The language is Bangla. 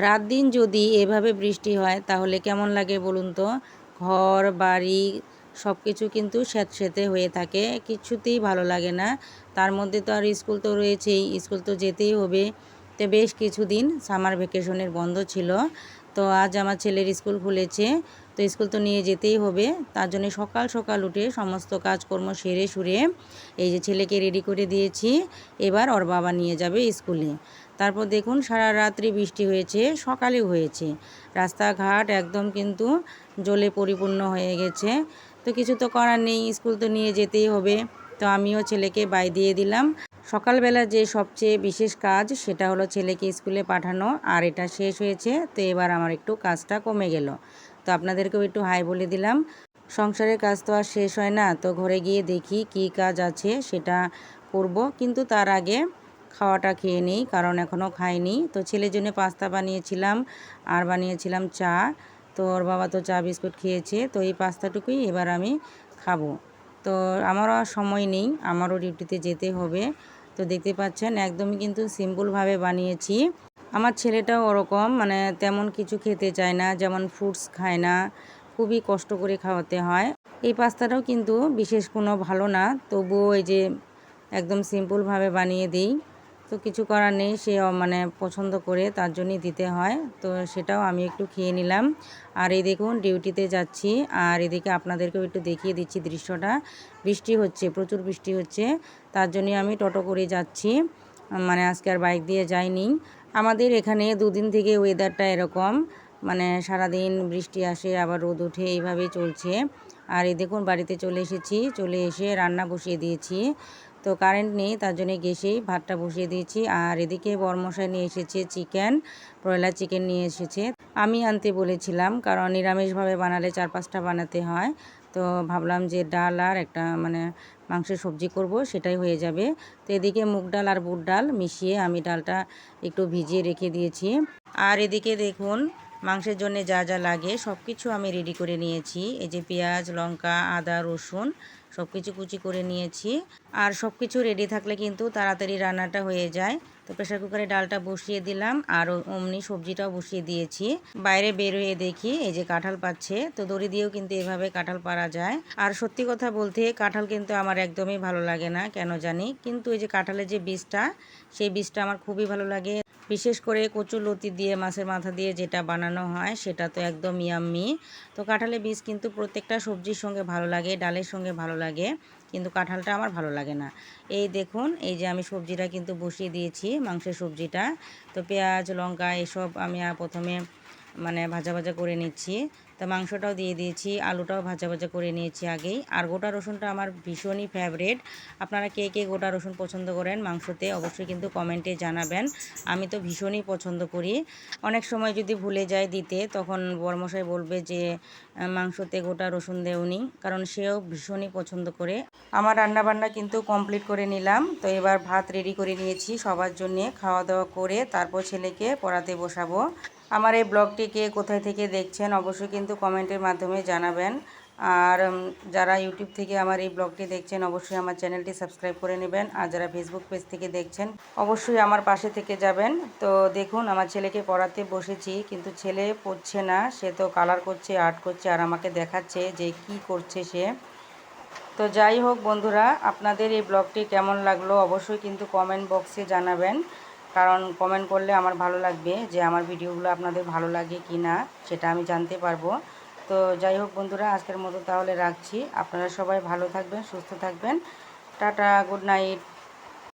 রাত দিন যদি এভাবে বৃষ্টি হয়, তাহলে কেমন লাগে বলুন তো? ঘর, বাড়ি সব কিছু কিন্তু স্যাঁতস্যাঁতে হয়ে থাকে, কিছুতেই ভালো লাগে না। তার মধ্যে তো আর স্কুল তো রয়েছেই, স্কুল তো যেতেই হবে। তো বেশ কিছুদিন সামার ভ্যাকেশনের বন্ধ ছিল। তো আজ আমার ছেলের স্কুল খুলেছে। তো স্কুল তো নিয়ে যেতেই হবে। তার জন্য সকাল সকাল উঠে সমস্ত কাজকর্ম সেরে সুরে এই যে ছেলেকে রেডি করে দিয়েছি, এবার ওর বাবা নিয়ে যাবে স্কুলে। তারপর দেখুন সারা রাত্রি বৃষ্টি হয়েছে, সকালেও হয়েছে। রাস্তাঘাট একদম কিন্তু জলে পরিপূর্ণ হয়ে গেছে। তো কিছু তো করার নেই, স্কুল তো নিয়ে যেতেই হবে। তো আমিও ছেলেকে বাই দিয়ে দিলাম। সকালবেলা যে সবচেয়ে বিশেষ কাজ, সেটা হলো ছেলেকে স্কুলে পাঠানো, আর এটা শেষ হয়েছে, তো এবার আমার একটু কাজটা কমে গেল। তো আপনাদেরকেও একটু হাই বলে দিলাম। সংসারের কাজ তো আর শেষ হয় না, তো ঘরে গিয়ে দেখি কি কাজ আছে সেটা করব। কিন্তু তার আগে খাওয়াটা খেয়ে নিই, কারণ এখনও খাইনি। তো ছেলের জন্য পাস্তা বানিয়েছিলাম, আর বানিয়েছিলাম চা। তো ওর বাবা তো চা বিস্কুট খেয়েছে, তো এই পাস্তাটুকুই এবার আমি খাব। তো আমারও আর সময় নেই, আমারও ডিউটিতে যেতে হবে। তো দেখতে পাচ্ছেন, একদমই কিন্তু সিম্পলভাবে বানিয়েছি। আমার ছেলেটাও ওরকম মানে তেমন কিছু খেতে চায় না, যেমন ফ্রুটস খায় না, খুবই কষ্ট করে খাওয়াতে হয়। এই পাস্তাটাও কিন্তু বিশেষ কোনো ভালো না, তবুও এই যে একদম সিম্পলভাবে বানিয়ে দিই। তো কিছু করার নেই, সে মানে পছন্দ করে, তার জন্যই দিতে হয়। তো সেটাও আমি একটু খেয়ে নিলাম। আর এই দেখুন, ডিউটিতে যাচ্ছি। আর এদিকে আপনাদেরকেও একটু দেখিয়ে দিচ্ছি দৃশ্যটা। বৃষ্টি হচ্ছে, প্রচুর বৃষ্টি হচ্ছে। তার জন্যই আমি টোটো করে যাচ্ছি। মানে আজকে আর বাইক দিয়ে যাইনি। আমাদের এখানে দুদিন থেকে ওয়েদারটা এরকম। মানে সারাদিন বৃষ্টি আসে, আবার রোদ ওঠে এইভাবেই চলছে। আর এই দেখুন, বাড়িতে চলে এসেছি। চলে এসে রান্না বসিয়ে দিয়েছি। তো কারেন্ট নেই, তার জন্য গেসেই ভাতটা বসিয়ে দিয়েছি। আর এদিকে বরমশাই নিয়ে এসেছে চিকেন ব্রয়লার চিকেন নিয়ে এসেছে। আমি আনতে বলেছিলাম, কারণ নিরামিষভাবে বানালে চার পাঁচটা বানাতে হয়। তো ভাবলাম যে ডাল আর একটা মানে মাংসের সবজি করব, সেটাই হয়ে যাবে। তো এদিকে মুগ ডাল আর বুট ডাল মিশিয়ে আমি ডালটা একটু ভিজিয়ে রেখে দিয়েছি। আর এদিকে দেখুন, মাংসের জন্য যা যা লাগে সব কিছু আমি রেডি করে নিয়েছি। এই যে পেঁয়াজ, লঙ্কা, আদা, রসুন সব কিছু কুচি করে নিয়েছি। আর সব কিছু রেডি থাকলে কিন্তু তাড়াতাড়ি রান্নাটা হয়ে যায়। তো প্রেশার কুকারে ডালটা বসিয়ে দিলাম আর অমনি সবজিটাও বসিয়ে দিয়েছি। বাইরে বের হয়ে দেখি এই যে কাঁঠাল পাচ্ছে। তো দড়ি দিয়েও কিন্তু এভাবে কাঁঠাল পারা যায়। আর সত্যি কথা বলতে কাঁঠাল কিন্তু আমার একদমই ভালো লাগে না, কেন জানি? কিন্তু এই যে কাঁঠালের যে বীজটা, সেই বীজটা আমার খুবই ভালো লাগে। বিশেষ করে কচুর লতি দিয়ে, মাছের মাথা দিয়ে যেটা বানানো হয়, সেটা তো একদম ইয়াম্মি। তো কাঁঠালের বীজ কিন্তু প্রত্যেকটা সবজির সঙ্গে ভালো লাগে, ডালের সঙ্গে ভালো লাগে, কিন্তু কাঁঠালটা আমার ভালো লাগে না। এই দেখুন, এই যে আমি সবজিটা কিন্তু বসিয়ে দিয়েছি, মাংসের সবজিটা। তো পেঁয়াজ, লঙ্কা, এসব আমি প্রথমে মানে ভাজা ভাজা করে নিচ্ছি। তো মাংসটাও দিয়ে দিয়েছি, আলুটাও ভাজা ভাজা করে নিয়েছি আগেই। আর গোটা রসুনটা আমার ভীষণই ফেভারেট আপনারা কে কে গোটা রসুন পছন্দ করেন মাংসতে অবশ্যই কিন্তু কমেন্টে জানাবেন। আমি তো ভীষণই পছন্দ করি। অনেক সময় যদি ভুলে যায় দিতে, তখন বরমশাই বলবে যে মাংসতে গোটা রসুন দেওনি। কারণ সেও ভীষণই পছন্দ করে। আমার রান্নাবান্না কিন্তু কমপ্লিট করে নিলাম। তো এবার ভাত রেডি করে নিয়েছি সবার জন্যে। খাওয়া দাওয়া করে তারপর ছেলেকে পড়াতে বসাবো। আমার এই ব্লগটিকে কোথায় থেকে দেখছেন অবশ্যই কিন্তু কমেন্টের মাধ্যমে জানাবেন। আর যারা ইউটিউব থেকে আমার এই ব্লগটি দেখছেন অবশ্যই আমার চ্যানেলটি সাবস্ক্রাইব করে নেবেন। আর যারা ফেসবুক পেজ থেকে দেখছেন অবশ্যই আমার পাশে থেকে যাবেন। তো দেখুন, আমার ছেলেকে পড়াতে বসেছি, কিন্তু ছেলে পড়ছে না, সে তো কালার করছে আর্ট করছে, আর আমাকে দেখাচ্ছে যে কি করছে সে। তো যাই হোক বন্ধুরা, আপনাদের এই ব্লগটি কেমন লাগল অবশ্যই কিন্তু কমেন্ট বক্সে জানাবেন। কারণ কমেন্ট করলে আমার ভালো লাগবে যে আমার ভিডিওগুলো আপনাদের ভালো লাগে কি না সেটা আমি জানতে পারব। তো যাই হোক বন্ধুরা, আজকের মতো তাহলে রাখছি। আপনারা সবাই ভালো থাকবেন, সুস্থ থাকবেন। Tata good night